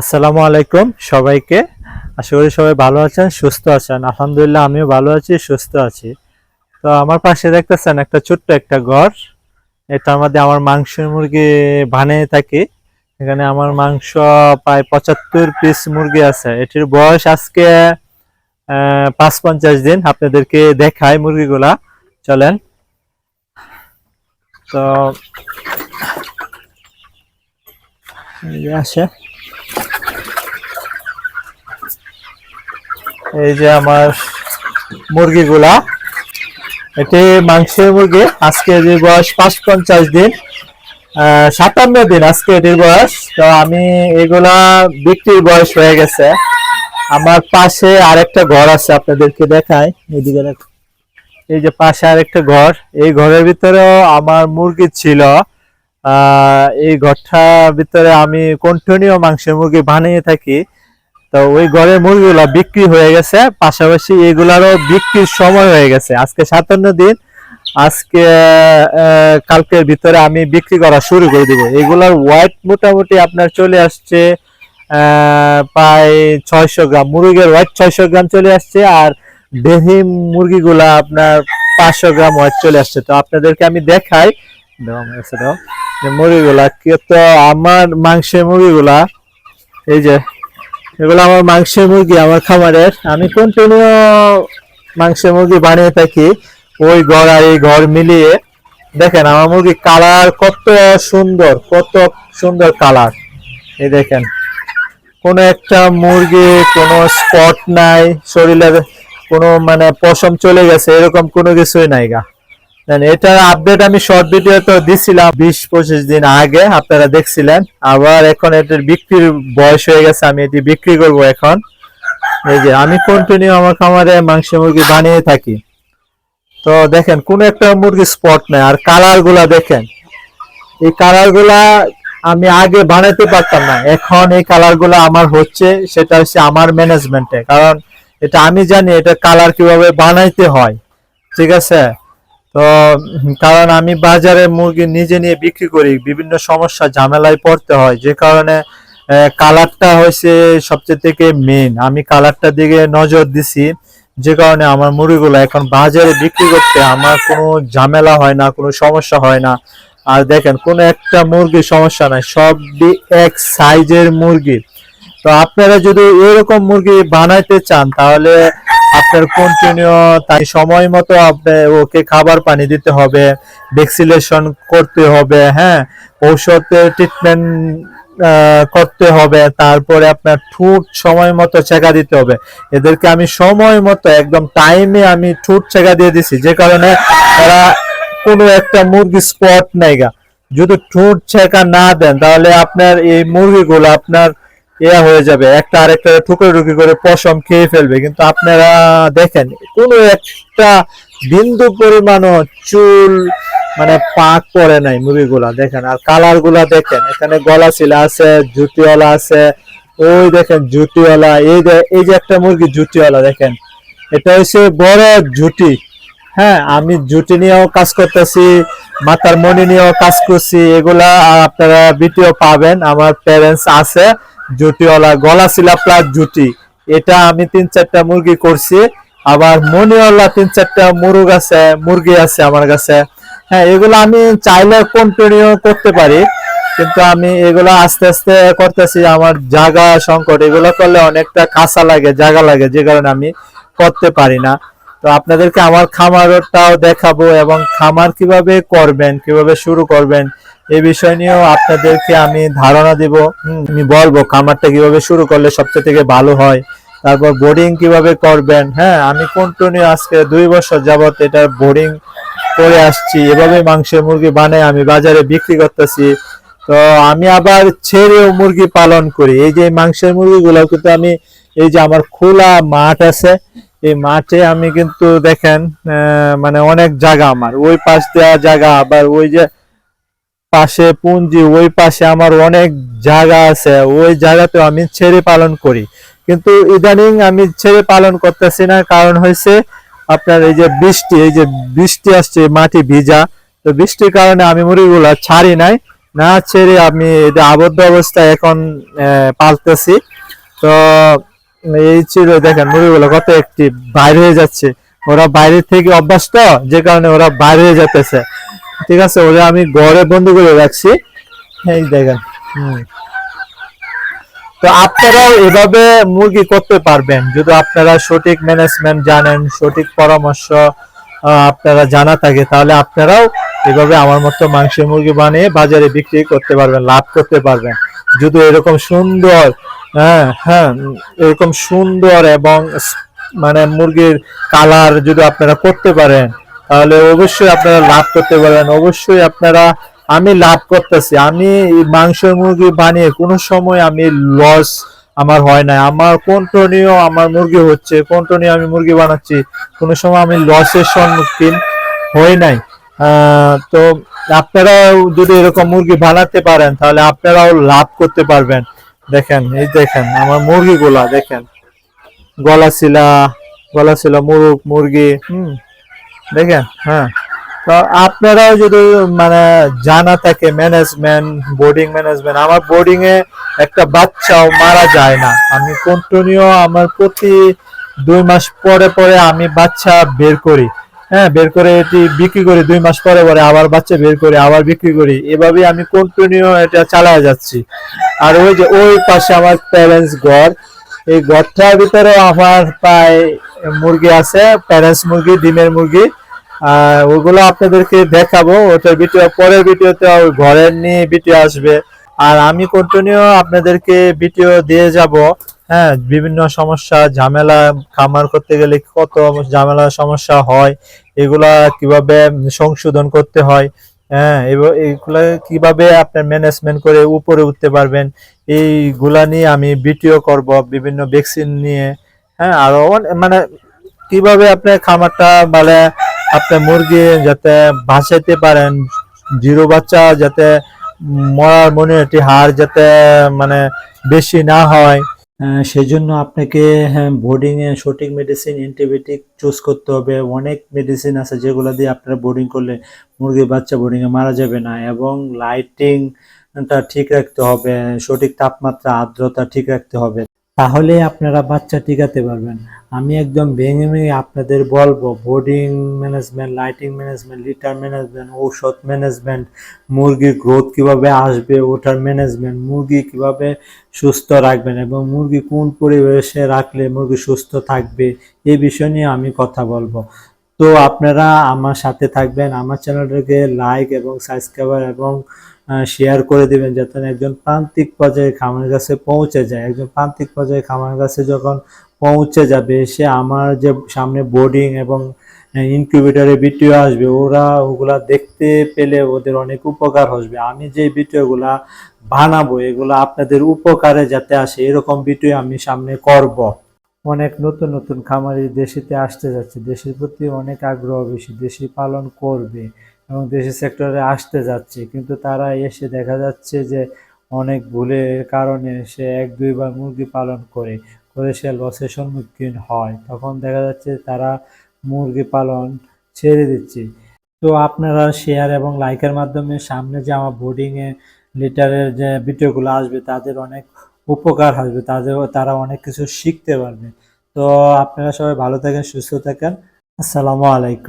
আসসালামু আলাইকুম সবাইকে। আশা করি সবাই ভালো আছেন, সুস্থ আছেন। আলহামদুলিল্লাহ আমিও ভালো আছি, সুস্থ আছি। তো আমার পাশে দেখতেছেন একটা ছোট্ট একটা ঘর। এটার মধ্যে আমার মাংস মুরগি বানিয়ে থাকি। এখানে আমার মাংস প্রায় পঁচাত্তর পিস মুরগি আছে। এটির বয়স আজকে পাঁচ পঞ্চাশ দিন। আপনাদেরকে দেখাই মুরগিগুলা। চলেন। তো আসে। এই যে আমার মুরগিগুলা। এটি মাংসের মুরগি, আজকে যে বয়স পাঁচ পঞ্চাশ দিন সাতান্ন দিন আজকে এটির বয়স। তো আমি এগুলা বিক্রির বয়স হয়ে গেছে। আমার পাশে আরেকটা ঘর আছে, আপনাদেরকে দেখাই। এদিকে দেখো। এই যে পাশে আরেকটা ঘর। এই ঘরের ভিতরেও আমার মুরগি ছিল। এই ঘরটার ভিতরে আমি কন্টিনিউ মাংসের মুরগি বানিয়ে থাকি। তো ওই ঘরের মুরগিগুলা বিক্রি হয়ে গেছে। পাশাপাশি এগুলারও বিক্রির সময় হয়ে গেছে। আজকে সাতান্ন দিন, আজকে কালকের ভিতরে আমি বিক্রি করা শুরু করে দিব। এগুলার ওয়েট মোটামুটি আপনার চলে আসছে প্রায় ছয়শো গ্রাম। মুরগির ওয়েট ছয়শো গ্রাম চলে আসছে আর দেহি মুরগিগুলা আপনার পাঁচশো গ্রাম ওয়েট চলে আসছে। তো আপনাদেরকে আমি দেখাই মুরগিগুলা কি তো আমার মাংসের মুরগিগুলা, এই যে এগুলো আমার মাংসের মুরগি, আমার খামারের। আমি কন্টিনিউ মাংসের মুরগি বানিয়ে থাকি। ওই ঘর আর এই ঘর মিলিয়ে। দেখেন, আমার মুরগি কালার কত সুন্দর কত সুন্দর কালার এই দেখেন, কোনো একটা মুরগি, কোনো স্পট নাই, শরীরের কোনো মানে পশম চলে গেছে, এরকম কোনো কিছুই নাই গা। এটার আপডেট আমি শর্ট ভিডিও তো দিছিলাম বিশ পঁচিশ দিন আগে, আপনারা দেখছিলেন। আবার এখন এটার বিক্রির বয়স হয়ে গেছে, আমি এটি বিক্রি করব এখন। এই যে, আমি কন্টিনিউ আমার খামারে মাংস মুরগি বানিয়ে থাকি। তো দেখেন, কোন একটা মুরগি স্পট নেই, আর কালারগুলা দেখেন। এই কালারগুলা আমি আগে বানাতে পারতাম না, এখন এই কালারগুলা আমার হচ্ছে, সেটা হচ্ছে আমার ম্যানেজমেন্টে কারণ এটা আমি জানি এটা কালার কীভাবে বানাইতে হয়, ঠিক আছে? তো কারণ আমি বাজারে মুরগি নিজে নিয়ে বিক্রি করি, বিভিন্ন সমস্যা, ঝামেলায় পড়তে হয়। যে কারণে কালারটা হয়েছে সবচেয়ে থেকে মেন আমি কালারটার দিকে নজর দিছি, যে কারণে আমার মুরগিগুলো এখন বাজারে বিক্রি করতে আমার কোনো ঝামেলা হয় না, কোনো সমস্যা হয় না। আর দেখেন, কোনো একটা মুরগির সমস্যা নাই সবই এক সাইজের মুরগি। তো আপনারা যদি এরকম মুরগি বানাইতে চান, তাহলে আপনার কন্টিনিউ তাই সময় মতো ওকে খাবার পানি দিতে হবে ভ্যাকসিনেশন করতে হবে হ্যাঁ? ঔষধের ট্রিটমেন্ট করতে হবে, তারপরে আপনার ঠুট সময় মতো চেকা দিতে হবে। এদেরকে আমি সময় মতো, একদম টাইমে আমি ঠুট চেকা দিয়ে দিছি, যে কারণে তারা কোনো একটা মুরগি স্পট নেই গা। যদি ঠুট চেকা না দেন, তাহলে আপনার এই মুরগিগুলো আপনার ইয়া হয়ে যাবে। একটা আরেকটা ঠুকরে ঠুকি করে পশম খেয়ে ফেলবে। কিন্তু আপনারা দেখেন, কোনো একটা বিন্দু পরিমাণও চুল মানে পাক পরে নাই মুরগিগুলা, দেখেন। আর কালারগুলা দেখেন, এখানে গলা ছিল আছে, জুতিওয়ালা আছে, ওই দেখেন জুটিওয়ালা এই এই যে একটা মুরগি জুটিওয়ালা দেখেন। এটা হচ্ছে বড় জুটি হ্যাঁ আমি জুটি নিয়েও কাজ করতেছি, মাথার মনি নিয়েও কাজ করছি, এগুলা আপনারা ভিডিও পাবেন। আমার প্যারেন্টস আছে জুটিওয়ালা গলা শিলা প্লাস জুটি। এটা আমি তিন চারটা মুরগি করছি। আবার মনিওয়ালা তিন চারটা মুরগ আছে, মুরগি আছে আমার কাছে। হ্যাঁ এগুলো আমি চাইলে কন্টিনিউ করতে পারি। কিন্তু আমি এগুলো আস্তে আস্তে করতেছি, আমার জায়গা সংকট। এগুলো করলে অনেকটা কাঁচা লাগে জায়গা লাগে, যে কারণে আমি করতে পারি না। তো আপনাদেরকে আমার খামারটাও দেখাবো এবং খামার কীভাবে করবেন, কীভাবে শুরু করবেন এই বিষয় নিয়েও আপনাদেরকে আমি ধারণা দিব। আমি বলব খামারটা কীভাবে শুরু করলে সবচেয়ে থেকে ভালো হয় তারপর বোর্ডিং কীভাবে করবেন হ্যাঁ আমি কন্টিনিউ আজকে দুই বছর যাবত এটা বোর্ডিং করে আসছি। এভাবে মাংসের মুরগি বানাই আমি বাজারে বিক্রি করতেছি। তো আমি আবার ছেড়েও মুরগি পালন করি। এই যে মাংসের মুরগিগুলো কিন্তু আমি এই যে আমার খোলা মাঠ আছে এই মাঠে আমি কিন্তু দেখেন মানে অনেক জায়গা আমার। ওই পাশ দেওয়া জায়গা আবার ওই যে পাশে পুঞ্জি, ওই পাশে আমার অনেক জায়গা আছে, ওই জায়গাতে আমি ছেড়ে পালন করি। কিন্তু ইদানিং আমি ছেড়ে পালন করতেছি না, কারণ হয়েছে আপনার এই যে বৃষ্টি, এই যে বৃষ্টি আসছে, মাটি ভিজা। তো বৃষ্টির কারণে আমি মুরগিগুলা ছাড়ি নাই, না ছেড়ে আমি এটা আবদ্ধ অবস্থায় এখন পালতেছি। তো এই ছিল, দেখেন মুরগিগুলো কত একটি বাইরে হয়ে যাচ্ছে। ওরা বাইরে থেকে অভ্যাস তো যে কারণে ওরা বাইরে হয়ে যেতেছে ঠিক আছে ওরা আমি ঘরে বন্দি করে রাখছি। এই দেখেন তো আপনারাও এভাবে মুরগি করতে পারবেন। যদি আপনারা সঠিক ম্যানেজমেন্ট জানেন, সঠিক পরামর্শ আপনারা জানা থাকে, তাহলে আপনারাও এভাবে আমার মতো মাংসের মুরগি বানিয়ে বাজারে বিক্রি করতে পারবেন, লাভ করতে পারবেন। যদি এরকম সুন্দর হ্যাঁ হ্যাঁ এরকম সুন্দর এবং মানে মুরগির কালার যদি আপনারা করতে পারেন তাহলে অবশ্যই আপনারা লাভ করতে পারবেন। অবশ্যই আপনারা, আমি লাভ করতেছি। আমি মাংসের মুরগি বানিয়ে কোনো সময় আমি লস আমার হয় না আমার কন্টিনিউ আমার মুরগি হচ্ছে কন্টিনিউ আমি মুরগি বানাচ্ছি, কোনো সময় আমি লসের সম্মুখীন হই নাই। তো আপনারাও যদি এরকম মুরগি বানাতে পারেন, তাহলে আপনারাও লাভ করতে পারবেন। দেখেন, এই দেখেন, আমার মুরগিগুলা, দেখেন। গলা শিলা গলা শিলা মুরগ, মুরগি, হুম। দেখেন হ্যাঁ। তো আপনারাও যদি মানে জানা থাকে ম্যানেজমেন্ট বোর্ডিং ম্যানেজমেন্ট আমার বোর্ডিং এ একটা বাচ্চাও মারা যায় না। আমি কন্টিনিউ আমার প্রতি দুই মাস পরে পরে আমি বাচ্চা বের করি। হ্যাঁ বের করে এটি বিক্রি করি, দুই মাস পরে পরে আবার বাচ্চা বের করি, আবার বিক্রি করি। এভাবে আমি কন্টিনিউ এটা চালায় যাচ্ছি। আর ওই যে, ওই পাশে আমার প্যারেন্টস ঘর, এই ঘরটার ভিতরে আমার প্রায় মুরগি আছে প্যারেন্টস মুরগি, ডিমের মুরগি। ওগুলো আপনাদেরকে দেখাবো। ওটার ভিডিও পরের ভিডিওতে ঘরের নিয়ে ভিডিও আসবে। আর আমি কন্টিনিউ আপনাদেরকে ভিডিও দিয়ে যাব। হ্যাঁ বিভিন্ন সমস্যা, ঝামেলা, খামার করতে গেলে কত ঝামেলা, সমস্যা হয়, এগুলা কীভাবে সংশোধন করতে হয় হ্যাঁ এইগুলা কীভাবে আপনার ম্যানেজমেন্ট করে উপরে উঠতে পারবেন, এইগুলা নিয়ে আমি ভিডিও করব, বিভিন্ন ভ্যাকসিন নিয়ে হ্যাঁ আরও অনে- মানে কীভাবে আপনার খামারটা মানে আপনার মুরগি যাতে বাঁচাইতে পারেন, জিরো বাচ্চা যাতে মরার মনে একটি হার যাতে মানে বেশি না হয় সেজন্য আপনাকে হ্যাঁ বোর্ডিং এ সঠিক মেডিসিন অ্যান্টিবায়োটিক চুজ করতে হবে। অনেক মেডিসিন আছে যেগুলো দিয়ে আপনারা বোর্ডিং করলে মুরগির বাচ্চা বোর্ডিং এ মারা যাবে না এবং লাইটিংটা ঠিক রাখতে হবে, সঠিক তাপমাত্রা, আর্দ্রতা ঠিক রাখতে হবে। তাহলে আপনারা বাচ্চা টিকাতে পারবেন। আমি একদম ভেঙে ভেঙে আপনাদের বলব boarding management lighting management litre management ঔষধ ম্যানেজমেন্ট মুরগির গ্রোথ কীভাবে আসবে ওটার ম্যানেজমেন্ট মুরগি কীভাবে সুস্থ রাখবেন এবং মুরগি কোন পরিবেশে রাখলে মুরগি সুস্থ থাকবে এই বিষয় নিয়ে আমি কথা বলব। তো আপনারা আমার সাথে থাকবেন, আমার চ্যানেলটাকে লাইক এবং সাবস্ক্রাইবার এবং শেয়ার করে দিবেন যাতে একজন প্রান্তিক পর্যায়ে খামারের কাছে পৌঁছে যায়। একজন প্রান্তিক পর্যায়ে খামারের কাছে যখন পৌঁছে যাবে, সে আমার যে সামনে বোর্ডিং এবং ইনকিউবেটরে ভিডিও আসবে, ওরা ওগুলা দেখতে পেলে ওদের অনেক উপকার হবে। আমি যে ভিডিওগুলা বানাবো, এগুলো আপনাদের উপকারে যাতে আসে, এরকম ভিডিও আমি সামনে করব। অনেক নতুন নতুন খামারি দেশিতে আসতে যাচ্ছে, দেশের প্রতি অনেক আগ্রহ বেশি, দেশি পালন করবে। এবং দেশি সেক্টরে আসতে যাচ্ছে। কিন্তু তারা এসে দেখা যাচ্ছে যে অনেক ভুলের কারণে সে এক, দুইবার মুরগি পালন করে করে সে লসের সম্মুখীন হয়। তখন দেখা যাচ্ছে তারা মুরগি পালন ছেড়ে দিচ্ছে। তো আপনারা শেয়ার এবং লাইকের মাধ্যমে সামনে যে আমার বোর্ডিংয়ে লিটারের যে ভিডিওগুলো আসবে, তাদের অনেক উপকার আসবে। তাদের, তারা অনেক কিছু শিখতে পারবে। তো আপনারা সবাই ভালো থাকেন, সুস্থ থাকেন। আসসালামু আলাইকুম।